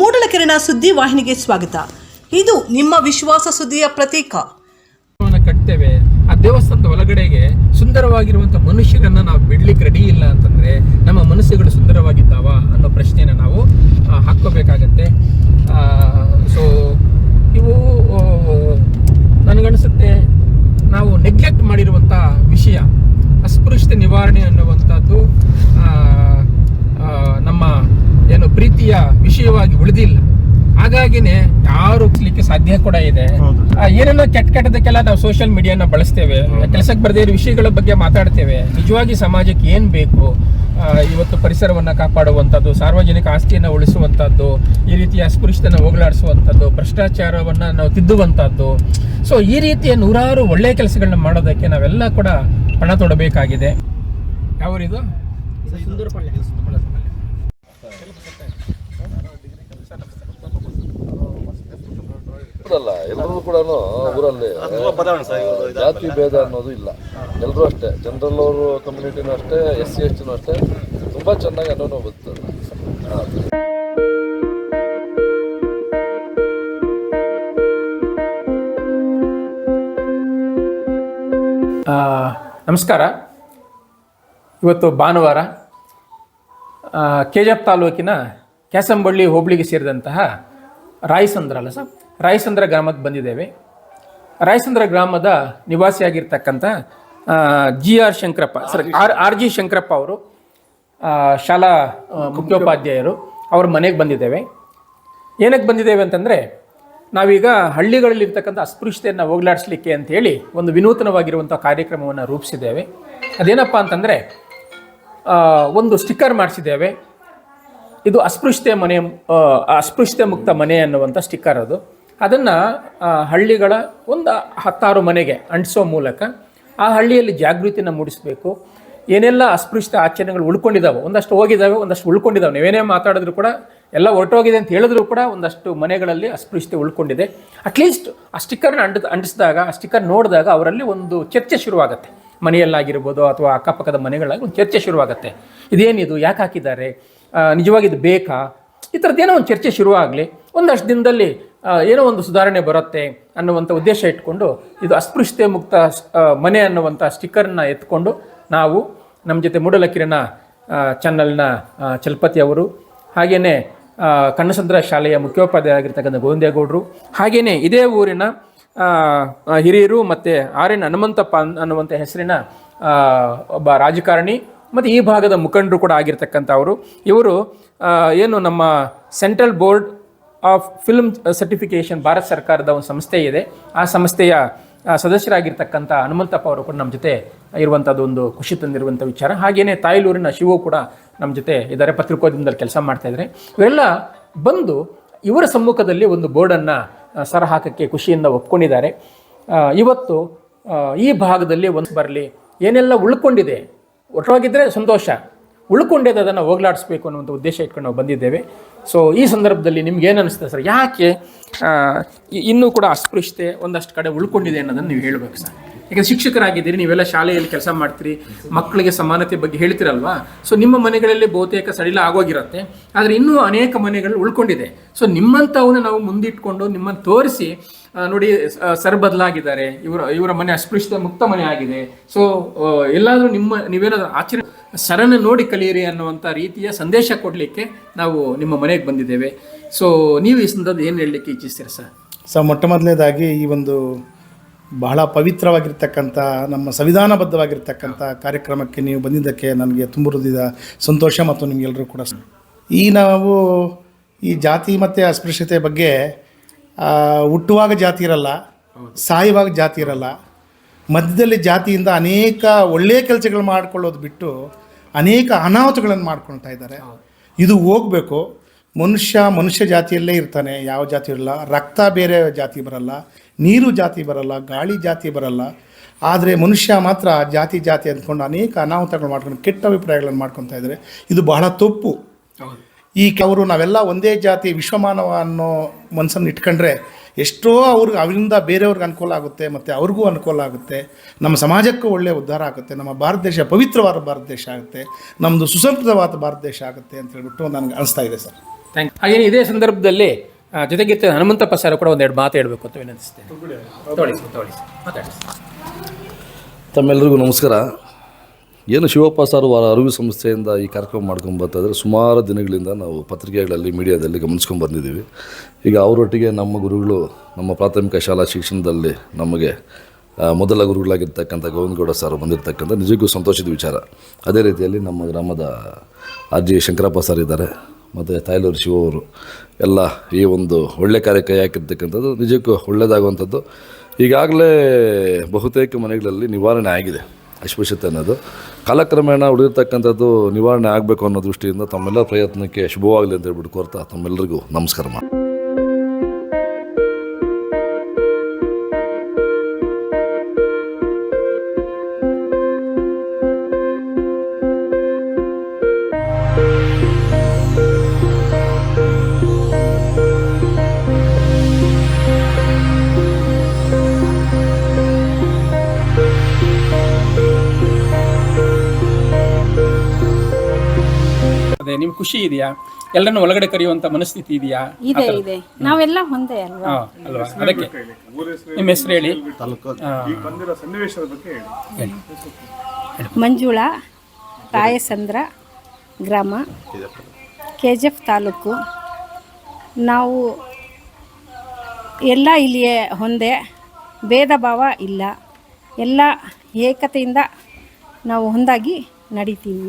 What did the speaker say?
ಮೂಡಲಕೆರೆನ ಸುದ್ದಿ ವಾಹಿನಿಗೆ ಸ್ವಾಗತ. ಇದು ನಿಮ್ಮ ವಿಶ್ವಾಸ ಸುದ್ದಿಯ ಪ್ರತೀಕ. ಕಟ್ತೇವೆ. ಆ ದೇವಸ್ಥಾನದ ಒಳಗಡೆಗೆ ಸುಂದರವಾಗಿರುವಂತ ಮನುಷ್ಯರನ್ನ ನಾವು ಬಿಡ್ಲಿಕ್ಕೆ ರೆಡಿ ಇಲ್ಲ ಅಂತಂದ್ರೆ ನಮ್ಮ ಮನಸ್ಸುಗಳು ಸುಂದರವಾಗಿದ್ದಾವ ಅನ್ನೋ ಪ್ರಶ್ನೆನ ನಾವು ಹಾಕೋಬೇಕಾಗತ್ತೆ ಸೊ ಇವು ನನಗನ್ಸುತ್ತೆ, ನಾವು ನೆಗ್ಲೆಕ್ಟ್ ಮಾಡಿರುವಂತ ವಿಷಯ ಅಸ್ಪೃಶ್ಯತೆ ನಿವಾರಣೆ ಅನ್ನುವಂಥದ್ದು ಆ, ಆ, ನಮ್ಮ ಏನು ವಿಷಯವಾಗಿ ಉಳಿದಿಲ್ಲ. ಹಾಗಾಗಿನೇ ಯಾರು ಹೋಗ್ಲಿಕ್ಕೆ ಸಾಧ್ಯ ಕೂಡ ಇದೆ. ಏನೇನೋ ಕೆಟ್ಟ ಕೆಟ್ಟದಕ್ಕೆಲ್ಲ ನಾವು ಸೋಷಿಯಲ್ ಮೀಡಿಯಾನ ಬಳಸ್ತೇವೆ. ಕೆಲಸಕ್ಕೆ ಬರದೇ ಇರೋ ವಿಷಯಗಳ ಬಗ್ಗೆ ಮಾತಾಡ್ತೇವೆ. ನಿಜವಾಗಿ ಸಮಾಜಕ್ಕೆ ಏನ್ ಬೇಕು? ಇವತ್ತು ಪರಿಸರವನ್ನ ಕಾಪಾಡುವಂತದ್ದು ಸಾರ್ವಜನಿಕ ಆಸ್ತಿಯನ್ನ ಉಳಿಸುವಂತದ್ದು ಈ ರೀತಿಯ ಅಸ್ಪೃಶ್ಯತೆನ ಹೋಗಲಾಡಿಸುವಂತದ್ದು ಭ್ರಷ್ಟಾಚಾರವನ್ನ ನಾವು ತಿದ್ದುವಂತದ್ದು ಸೊ ಈ ರೀತಿಯ ನೂರಾರು ಒಳ್ಳೆಯ ಕೆಲಸಗಳನ್ನ ಮಾಡೋದಕ್ಕೆ ನಾವೆಲ್ಲ ಕೂಡ ಪಣ ತೊಡಬೇಕಾಗಿದೆ. ಯಾವೂರಿದು? ಅಲ್ಲ ಎಲ್ಲರೂ ಕೂಡ ಊರಲ್ಲಿ ಜಾತಿ ಭೇದ ಅನ್ನೋದು ಇಲ್ಲ. ಎಲ್ಲರೂ ಅಷ್ಟೇ ಜನರಲ್ ಅವರು ಕಮ್ಯುನಿಟಿನೂ ಅಷ್ಟೇ ಎಸ್ ಸಿ ಎಸ್ ಟಿನೂ ಅಷ್ಟೇ ತುಂಬಾ ಚೆನ್ನಾಗಿ ಅನ್ನೋ ಬರ್ತದೆ ಆ, ನಮಸ್ಕಾರ. ಇವತ್ತು ಭಾನುವಾರ ಕೆ ಜಿ ಎಫ್ ತಾಲೂಕಿನ ಕ್ಯಾಸಂಬಳ್ಳಿ ಹೋಬಳಿಗೆ ಸೇರಿದಂತಹ ರಾಯಸಂದ್ರ ಅಲ್ಲ ಸರ್? ರಾಯಸಂದ್ರ ಗ್ರಾಮಕ್ಕೆ ಬಂದಿದ್ದೇವೆ. ರಾಯಸಂದ್ರ ಗ್ರಾಮದ ನಿವಾಸಿಯಾಗಿರ್ತಕ್ಕಂಥ G R Shankarappa sir R R G Shankarappa ಅವರು ಶಾಲಾ ಮುಖ್ಯೋಪಾಧ್ಯಾಯರು ಅವ್ರ ಮನೆಗೆ ಬಂದಿದ್ದೇವೆ. ಏನಕ್ಕೆ ಬಂದಿದ್ದೇವೆ ಅಂತಂದರೆ, ನಾವೀಗ ಹಳ್ಳಿಗಳಲ್ಲಿರ್ತಕ್ಕಂಥ ಅಸ್ಪೃಶ್ಯತೆಯನ್ನು ಹೋಗಲಾಡಿಸ್ಲಿಕ್ಕೆ ಅಂಥೇಳಿ ಒಂದು ವಿನೂತನವಾಗಿರುವಂಥ ಕಾರ್ಯಕ್ರಮವನ್ನು ರೂಪಿಸಿದ್ದೇವೆ. ಅದೇನಪ್ಪ ಅಂತಂದರೆ ಒಂದು ಸ್ಟಿಕ್ಕರ್ ಮಾಡಿಸಿದ್ದೇವೆ. ಇದು ಅಸ್ಪೃಶ್ಯತೆ ಮನೆ ಅಸ್ಪೃಶ್ಯತೆ ಮುಕ್ತ ಮನೆ ಅನ್ನುವಂಥ ಸ್ಟಿಕ್ಕರ್ ಅದು. ಅದನ್ನು ಹಳ್ಳಿಗಳ ಒಂದು ಹತ್ತಾರು ಮನೆಗೆ ಅಂಟಿಸೋ ಮೂಲಕ ಆ ಹಳ್ಳಿಯಲ್ಲಿ ಜಾಗೃತಿಯನ್ನು ಮೂಡಿಸಬೇಕು. ಏನೆಲ್ಲ ಅಸ್ಪೃಶ್ಯ ಆಚರಣೆಗಳು ಉಳ್ಕೊಂಡಿದ್ದಾವೆ ಒಂದಷ್ಟು ಹೋಗಿದ್ದಾವೆ ಒಂದಷ್ಟು ಉಳ್ಕೊಂಡಿದ್ದಾವೆ ನೀವೇನೇ ಮಾತಾಡಿದ್ರು ಕೂಡ ಎಲ್ಲ ಹೊರಟೋಗಿದೆ ಅಂತ ಹೇಳಿದ್ರು ಕೂಡ ಒಂದಷ್ಟು ಮನೆಗಳಲ್ಲಿ ಅಸ್ಪೃಶ್ಯತೆ ಉಳ್ಕೊಂಡಿದೆ. ಅಟ್ಲೀಸ್ಟ್ ಆ ಸ್ಟಿಕ್ಕರ್ನ ಅಂಟ, ಅಂಟಿಸಿದಾಗ, ಆ ಸ್ಟಿಕ್ಕರ್ ನೋಡಿದಾಗ ಅವರಲ್ಲಿ ಒಂದು ಚರ್ಚೆ ಶುರುವಾಗುತ್ತೆ. ಮನೆಯಲ್ಲಾಗಿರ್ಬೋದು ಅಥವಾ ಅಕ್ಕಪಕ್ಕದ ಮನೆಗಳಾಗಿ ಒಂದು ಚರ್ಚೆ ಶುರುವಾಗುತ್ತೆ. ಇದೇನಿದು, ಯಾಕೆ ಹಾಕಿದ್ದಾರೆ? ನಿಜವಾಗಿದು ಬೇಕಾ? ಈ ಥರದ್ದೇನೋ ಒಂದು ಚರ್ಚೆ ಶುರುವಾಗಲಿ. ಒಂದಷ್ಟು ದಿನದಲ್ಲಿ ಏನೋ ಒಂದು ಸುಧಾರಣೆ ಬರುತ್ತೆ ಅನ್ನುವಂಥ ಉದ್ದೇಶ ಇಟ್ಕೊಂಡು ಇದು ಅಸ್ಪೃಶ್ಯತೆ ಮುಕ್ತ ಮನೆ ಅನ್ನುವಂಥ ಸ್ಟಿಕ್ಕರ್ನ ಎತ್ಕೊಂಡು ನಾವು ನಮ್ಮ ಜೊತೆ ಮೂಡಲಕಿರಣ ಚಾನಲ್ನ ಚಲಪತಿ ಅವರು ಹಾಗೆಯೇ ಕಣ್ಣಸಂದ್ರ ಶಾಲೆಯ ಮುಖ್ಯೋಪಾಧ್ಯಾಯ ಆಗಿರ್ತಕ್ಕಂಥ ಗೋವಿಂದೇಗೌಡರು ಹಾಗೆಯೇ ಇದೇ ಊರಿನ ಹಿರಿಯರು ಮತ್ತು ಆರ್ ಎನ್ ಹನುಮಂತಪ್ಪ ಅನ್- ಅನ್ನುವಂಥ ಹೆಸರಿನ ಒಬ್ಬ ರಾಜಕಾರಣಿ ಮತ್ತು ಈ ಭಾಗದ ಮುಖಂಡರು ಕೂಡ ಆಗಿರ್ತಕ್ಕಂಥವರು. ಇವರು ಏನು ನಮ್ಮ central board of film certification Bharat ಸರ್ಕಾರದ ಒಂದು ಸಂಸ್ಥೆ ಇದೆ. ಆ ಸಂಸ್ಥೆಯ ಆ, ಸದಸ್ಯರಾಗಿರ್ತಕ್ಕಂಥ ಹನುಮಂತಪ್ಪ ಅವರು ಕೂಡ ನಮ್ಮ ಜೊತೆ ಇರುವಂಥದ್ದು ಒಂದು ಖುಷಿ ತಂದಿರುವಂಥ ವಿಚಾರ. ಹಾಗೆಯೇ ತಾಯ್ಲೂರಿನ ಶಿವು ಕೂಡ ನಮ್ಮ ಜೊತೆ ಇದ್ದಾರೆ. ಪತ್ರಿಕೋದ್ಯಮದಲ್ಲಿ ಕೆಲಸ ಮಾಡ್ತಾ ಇದ್ದಾರೆ. ಇವೆಲ್ಲ ಬಂದು ಇವರ ಸಮ್ಮುಖದಲ್ಲಿ ಒಂದು ಬೋರ್ಡನ್ನು ಸರ ಹಾಕಕ್ಕೆ ಖುಷಿಯಿಂದ ಒಪ್ಕೊಂಡಿದ್ದಾರೆ. ಇವತ್ತು ಈ ಭಾಗದಲ್ಲಿ ಒಂದು ಬರಲಿ ಏನೆಲ್ಲ ಉಳ್ಕೊಂಡಿದೆ ಒಟ್ಟವಾಗಿದ್ದರೆ ಸಂತೋಷ. ಉಳ್ಕೊಂಡಿದ್ದು ಅದನ್ನು ಹೋಗ್ಲಾಡಿಸ್ಬೇಕು ಅನ್ನುವಂಥ ಉದ್ದೇಶ ಇಟ್ಕೊಂಡು ನಾವು ಬಂದಿದ್ದೇವೆ. ಸೊ ಈ ಸಂದರ್ಭದಲ್ಲಿ ನಿಮ್ಗೆ ಏನು ಅನಿಸ್ತದೆ ಸರ್? ಯಾಕೆ ಇನ್ನೂ ಕೂಡ ಅಸ್ಪೃಶ್ಯತೆ ಒಂದಷ್ಟು ಕಡೆ ಉಳ್ಕೊಂಡಿದೆ ಅನ್ನೋದನ್ನು ನೀವು ಹೇಳಬೇಕು ಸರ್. ಯಾಕಂದ್ರೆ ಶಿಕ್ಷಕರಾಗಿದ್ದೀರಿ, ನೀವೆಲ್ಲ ಶಾಲೆಯಲ್ಲಿ ಕೆಲಸ ಮಾಡ್ತೀರಿ, ಮಕ್ಕಳಿಗೆ ಸಮಾನತೆ ಬಗ್ಗೆ ಹೇಳ್ತೀರಲ್ವಾ? ಸೊ ನಿಮ್ಮ ಮನೆಗಳಲ್ಲಿ ಬಹುತೇಕ ಸಡಿಲ ಆಗೋಗಿರುತ್ತೆ. ಆದರೆ ಇನ್ನೂ ಅನೇಕ ಮನೆಗಳು ಉಳ್ಕೊಂಡಿದೆ. ಸೊ ನಿಮ್ಮಂಥವನ್ನ ನಾವು ಮುಂದಿಟ್ಕೊಂಡು ನಿಮ್ಮನ್ನು ತೋರಿಸಿ ನೋಡಿ ಸರ್ ಬದಲಾಗಿದ್ದಾರೆ, ಇವರ ಇವರ ಮನೆ ಅಸ್ಪೃಶ್ಯತೆ ಮುಕ್ತ ಮನೆ ಆಗಿದೆ. ಸೊ ಎಲ್ಲಾದರೂ ನಿಮ್ಮ, ನೀವೇನಾದ್ರೂ ಆಚರಣೆ ಸರನ್ನು ನೋಡಿ ಕಲಿಯಿರಿ ಅನ್ನುವಂಥ ರೀತಿಯ ಸಂದೇಶ ಕೊಡಲಿಕ್ಕೆ ನಾವು ನಿಮ್ಮ ಮನೆಗೆ ಬಂದಿದ್ದೇವೆ. ಸೊ ನೀವು ಈ ಸಂದರ್ಭ ಏನು ಹೇಳಲಿಕ್ಕೆ ಇಚ್ಛಿಸ್ತೀರಾ, ಸರ್? ಸರ್ ಮೊಟ್ಟ ಮೊದಲನೇದಾಗಿ ಈ ಒಂದು ಬಹಳ ಪವಿತ್ರವಾಗಿರ್ತಕ್ಕಂಥ, ನಮ್ಮ ಸಂವಿಧಾನಬದ್ಧವಾಗಿರ್ತಕ್ಕಂಥ ಕಾರ್ಯಕ್ರಮಕ್ಕೆ ನೀವು ಬಂದಿದ್ದಕ್ಕೆ ನನಗೆ ತುಂಬ ಸಂತೋಷ ಮತ್ತು ನಿಮಗೆಲ್ಲರೂ ಕೂಡ. ಈ ನಾವು ಈ ಜಾತಿ ಮತ್ತು ಅಸ್ಪೃಶ್ಯತೆ ಬಗ್ಗೆ ಹುಟ್ಟುವಾಗ ಜಾತಿ ಇರಲ್ಲ, ಸಾಯುವಾಗ ಜಾತಿ ಇರಲ್ಲ, ಮಧ್ಯದಲ್ಲಿ ಜಾತಿಯಿಂದ ಅನೇಕ ಒಳ್ಳೆಯ ಕೆಲಸಗಳು ಮಾಡ್ಕೊಳ್ಳೋದು ಬಿಟ್ಟು ಅನೇಕ ಅನಾಹುತಗಳನ್ನು ಮಾಡ್ಕೊಳ್ತಾ ಇದ್ದಾರೆ. ಇದು ಹೋಗಬೇಕು. ಮನುಷ್ಯ ಮನುಷ್ಯ ಜಾತಿಯಲ್ಲೇ ಇರ್ತಾನೆ ಯಾವ ಜಾತಿ ಇರಲ್ಲ. ರಕ್ತ ಬೇರೆ ಜಾತಿ ಬರಲ್ಲ ನೀರು ಜಾತಿ ಬರಲ್ಲ ಗಾಳಿ ಜಾತಿ ಬರಲ್ಲ. ಆದರೆ ಮನುಷ್ಯ ಮಾತ್ರ ಜಾತಿ ಜಾತಿ ಅಂದ್ಕೊಂಡು ಅನೇಕ ಅನಾಹುತಗಳು ಮಾಡ್ಕೊಂಡು ಕೆಟ್ಟ ಅಭಿಪ್ರಾಯಗಳನ್ನು ಮಾಡ್ಕೊತಾ ಇದ್ದಾರೆ. ಇದು ಬಹಳ ತಪ್ಪು. ಈ ಕೆಲವರು ನಾವೆಲ್ಲ ಒಂದೇ ಜಾತಿ ವಿಶ್ವಮಾನವ ಅನ್ನೋ ಮನಸ್ಸನ್ನು ಇಟ್ಕೊಂಡ್ರೆ ಎಷ್ಟೋ ಅವ್ರಿಗೆ ಅವರಿಂದ ಬೇರೆಯವ್ರಿಗೆ ಅನುಕೂಲ ಆಗುತ್ತೆ ಮತ್ತು ಅವ್ರಿಗೂ ಅನುಕೂಲ ಆಗುತ್ತೆ. ನಮ್ಮ ಸಮಾಜಕ್ಕೂ ಒಳ್ಳೆಯ ಉದ್ಧಾರ ಆಗುತ್ತೆ ನಮ್ಮ ಭಾರತ ದೇಶ ಪವಿತ್ರವಾದ ಭಾರತ ದೇಶ ಆಗುತ್ತೆ ನಮ್ಮದು ಸುಸಂಸ್ಕೃತವಾದ ಭಾರತ ದೇಶ ಆಗುತ್ತೆ ಅಂತ ಹೇಳ್ಬಿಟ್ಟು ನನಗೆ ಅನಿಸ್ತಾ ಇದೆ ಸರ್. ಥ್ಯಾಂಕ್ ಹಾಗೇನೆ ಇದೇ ಸಂದರ್ಭದಲ್ಲಿ ಜೊತೆಗೆ ಹನುಮಂತಪ್ಪ ಸರ್ ಕೂಡ ಒಂದೆರಡು ಮಾತು ಹೇಳಬೇಕು ಅಂತ ವಿನಂತಿಸ್ತೇನೆ. ತಮ್ಮೆಲ್ಲರಿಗೂ ನಮಸ್ಕಾರ. ಏನು ಶಿವಪ್ಪ ಸರ್ ಅರಿವು ಸಂಸ್ಥೆಯಿಂದ ಈ ಕಾರ್ಯಕ್ರಮ ಮಾಡ್ಕೊಂಡು ಬರ್ತಾಯಿದ್ರೆ ಸುಮಾರು ದಿನಗಳಿಂದ ನಾವು ಪತ್ರಿಕೆಗಳಲ್ಲಿ, ಮೀಡಿಯಾದಲ್ಲಿ ಗಮನಿಸ್ಕೊಂಡು ಬಂದಿದ್ದೀವಿ. ಈಗ ಅವರೊಟ್ಟಿಗೆ ನಮ್ಮ ಗುರುಗಳು, ನಮ್ಮ ಪ್ರಾಥಮಿಕ ಶಾಲಾ ಶಿಕ್ಷಣದಲ್ಲಿ ನಮಗೆ ಮೊದಲ ಗುರುಗಳಾಗಿರ್ತಕ್ಕಂಥ ಗೋವಿಂದಗೌಡ ಸರ್ ಬಂದಿರತಕ್ಕಂಥ ನಿಜಕ್ಕೂ ಸಂತೋಷದ ವಿಚಾರ. ಅದೇ ರೀತಿಯಲ್ಲಿ ನಮ್ಮ ಗ್ರಾಮದ ಆರ್ ಜಿ ಶಂಕರಪ್ಪ ಸರ್ ಇದ್ದಾರೆ. ಮತ್ತು ತಾಯ್ಲೂರು ಶಿವ ಅವರು ಎಲ್ಲ ಈ ಒಂದು ಒಳ್ಳೆ ಕಾರ್ಯಕ್ಕೆ ಯಾಕಿರ್ತಕ್ಕಂಥದ್ದು ನಿಜಕ್ಕೂ ಒಳ್ಳೆಯದಾಗುವಂಥದ್ದು. ಈಗಾಗಲೇ ಬಹುತೇಕ ಮನೆಗಳಲ್ಲಿ ನಿವಾರಣೆ ಆಗಿದೆ ಅಸ್ಪೃಶ್ಯತೆ ಅನ್ನೋದು. ಕಾಲಕ್ರಮೇಣ ಉಳಿದಿರ್ತಕ್ಕಂಥದ್ದು ನಿವಾರಣೆ ಆಗಬೇಕು ಅನ್ನೋ ದೃಷ್ಟಿಯಿಂದ ತಮ್ಮೆಲ್ಲ ಪ್ರಯತ್ನಕ್ಕೆ ಶುಭವಾಗಲಿ ಅಂತ ಹೇಳ್ಬಿಟ್ಟು ಕೋರ್ತಾ ತಮ್ಮೆಲ್ಲರಿಗೂ ನಮಸ್ಕಾರ ಮಾಡಿ ನಿಮ್ಗೆ ಖುಷಿ ಇದೆಯಾ? ಎಲ್ಲರನ್ನು ಒಳಗಡೆ ಕರೆಯುವಂತ ಮನಸ್ಥಿತಿ ಇದೆಯಾ? ಇದೆ ಇದೆ. ನಾವೆಲ್ಲ ಒಂದೇ ಅಲ್ವಾ? ಅಲ್ವಾ? ಅದಕ್ಕೆ ನಿಮ್ಮ ಹೆಸರು ಹೇಳಿ. ಮಂಜುಳ ಹೇಳಿ. ಮಂಜುಳಾ ರಾಯಸಂದ್ರ ಗ್ರಾಮ ಕೆ ಜಿ ಎಫ್ ತಾಲೂಕು. ನಾವು ಎಲ್ಲ ಇಲ್ಲಿಯೇ ಒಂದೇ ಭೇದ ಭಾವ ಇಲ್ಲ. ಎಲ್ಲ ಏಕತೆಯಿಂದ ನಾವು ಒಂದಾಗಿ ನಡಿತೀವಿ.